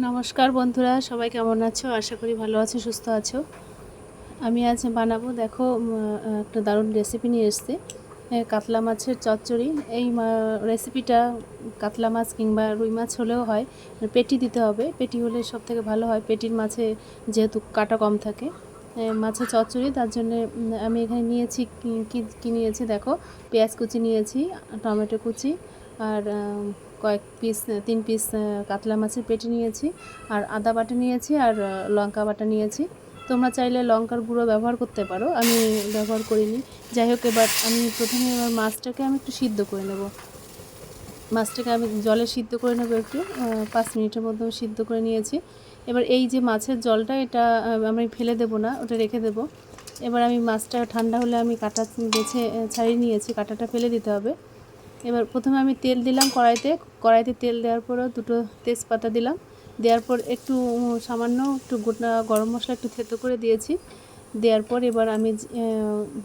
নমস্কার বন্ধুরা, সবাই কেমন আছো? আশা করি ভালো আছো, সুস্থ আছো। আমি আজ বানাবো, দেখো একটা দারুণ রেসিপি নিয়ে এসেছি। কাতলা মাছের চচ্চড়ি। এই রেসিপিটা কাতলা মাছ কিংবা রুই মাছ হলেও হয়। পেটি দিতে হবে। পেটি হলে সব থেকে ভালো হয়, পেটির মাছে যেহেতু কাটা কম থাকে। মাছের চচ্চড়ি, তার জন্য আমি এখানে নিয়েছি, কি- কি নিয়েছি, দেখো, পেঁয়াজ কুচি নিয়েছি, টমেটো কুচি, আর কয়েক পিস তিন পিস কাতলা মাছের পেটি নিয়েছি, আর আদা বাটা নিয়েছি, আর লঙ্কা বাটা নিয়েছি। তোমরা চাইলে লঙ্কার গুঁড়ো ব্যবহার করতে পারো, আমি ব্যবহার করিনি। যাই হোক, এবার আমি প্রথমে এবার মাছটাকে আমি একটু সিদ্ধ করে নেব। মাছটাকে আমি জলে সিদ্ধ করে নেব একটু পাঁচ মিনিটের মধ্যে সিদ্ধ করে নিয়েছি। এবার এই যে মাছের জলটা, এটা আমি ফেলে দেবো না, ওটা রেখে দেবো। এবার আমি মাছটা ঠান্ডা হলে আমি কাটা বেছে ছাড়িয়ে নিয়েছি, কাটাটা ফেলে দিতে হবে। এবার প্রথমে আমি তেল দিলাম কড়াইতে। কড়াইতে তেল দেওয়ার পরও দুটো তেজপাতা দিলাম। দেওয়ার পর একটু সামান্য একটু গোটা গরম মশলা একটু থেতো করে দিয়েছি। দেওয়ার পর এবার আমি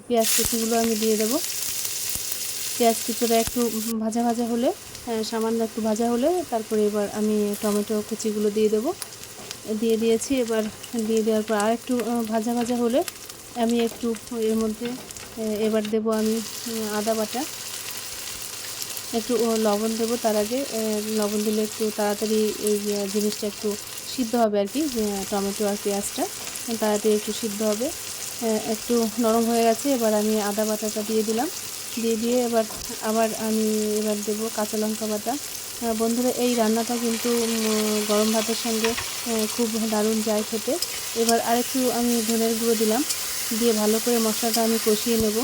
পেঁয়াজ কুচিগুলো আমি দিয়ে দেবো। পেঁয়াজ কুচিটা একটু ভাজা ভাজা হলে সামান্য একটু ভাজা হলে তারপরে এবার আমি টমেটো কুচিগুলো দিয়ে দেবো। দিয়ে দিয়েছি এবার দিয়ে দেওয়ার পর আর একটু ভাজা ভাজা হলে আমি একটু এর মধ্যে এবার দেবো আমি আদা বাটা। একটু লবণ দেবো তার আগে। লবণ দিলে একটু তাড়াতাড়ি এই জিনিসটা একটু সিদ্ধ হবে আর কি টমেটো আর পেঁয়াজটা। তাড়াতাড়ি একটু সিদ্ধ হবে। একটু নরম হয়ে গেছে, এবার আমি আদা বাটাটা দিয়ে দিলাম। দিয়ে দিয়ে এবার আবার আমি এবার দেবো কাঁচা লঙ্কা বাটা। বন্ধুরা, এই রান্নাটা কিন্তু গরম ভাতের সঙ্গে খুব দারুণ যায় খেতে। এবার আরেকটু আমি ধনের গুঁড়ো দিলাম। দিয়ে ভালো করে মশলাটা আমি কষিয়ে নেব।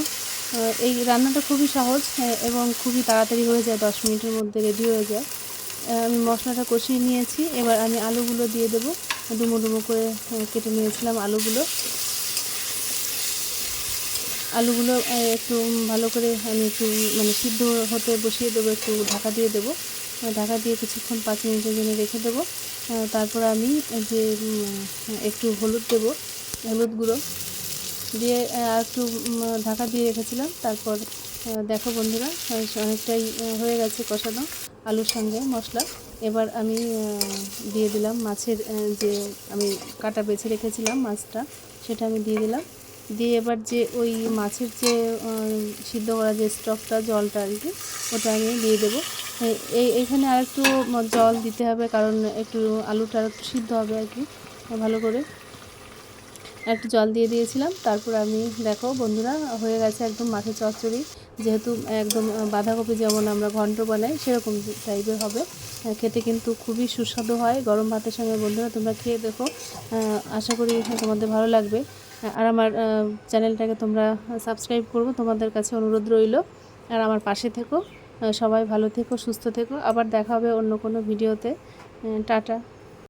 এই রান্নাটা খুবই সহজ এবং খুবই তাড়াতাড়ি হয়ে যায়, দশ মিনিটের মধ্যে রেডি হয়ে যায়। আমি মশলাটা কষিয়ে নিয়েছি, এবার আমি আলুগুলো দিয়ে দেবো। ডুমো ডুমো করে কেটে নিয়েছিলাম আলুগুলো। আলুগুলো একটু ভালো করে আমি একটু মানে সিদ্ধ হতে বসিয়ে দেবো, একটু ঢাকা দিয়ে দেবো। ঢাকা দিয়ে কিছুক্ষণ পাঁচ মিনিটের জন্য রেখে দেবো। তারপর আমি যে একটু হলুদ দেবো, হলুদ গুঁড়ো। দিয়ে একটু ঢাকা দিয়ে রেখেছিলাম। তারপর দেখো বন্ধুরা অনেকটাই হয়ে গেছে কষানো আলুর সঙ্গে মশলা। এবার আমি দিয়ে দিলাম মাছের যে আমি কাটা বেছে রেখেছিলাম মাছটা, সেটা আমি দিয়ে দিলাম। দিয়ে এবার যে ওই মাছের যে সিদ্ধ করা যে স্টকটা, জলটা আর কি, ওটা আমি দিয়ে দেবো। এই- এইখানে আর একটু জল দিতে হবে, কারণ একটু আলুটা আর একটু সিদ্ধ হবে আর কি, ভালো করে। একটু জল দিয়ে দিয়েছিলাম। তারপর আমি, দেখো বন্ধুরা, হয়ে গেছে একদম মাছের চচ্চড়ি। যেহেতু একদম বাঁধাকপি যেমন আমরা ঘন্ট বানাই, সেরকম টাইপের হবে। খেতে কিন্তু খুবই সুস্বাদু হয়। গরম ভাতের সঙ্গে বন্ধুরা, তোমরা খেয়ে দেখো। আশা করি তোমাদের ভালো লাগবে। আর আমার চ্যানেলটাকে তোমরা সাবস্ক্রাইব করব তোমাদের কাছে অনুরোধ রইল। আর আমার পাশে থেকো। সবাই ভালো থেকো, সুস্থ থেকো। আবার দেখা হবে অন্য কোনো ভিডিওতে টাটা।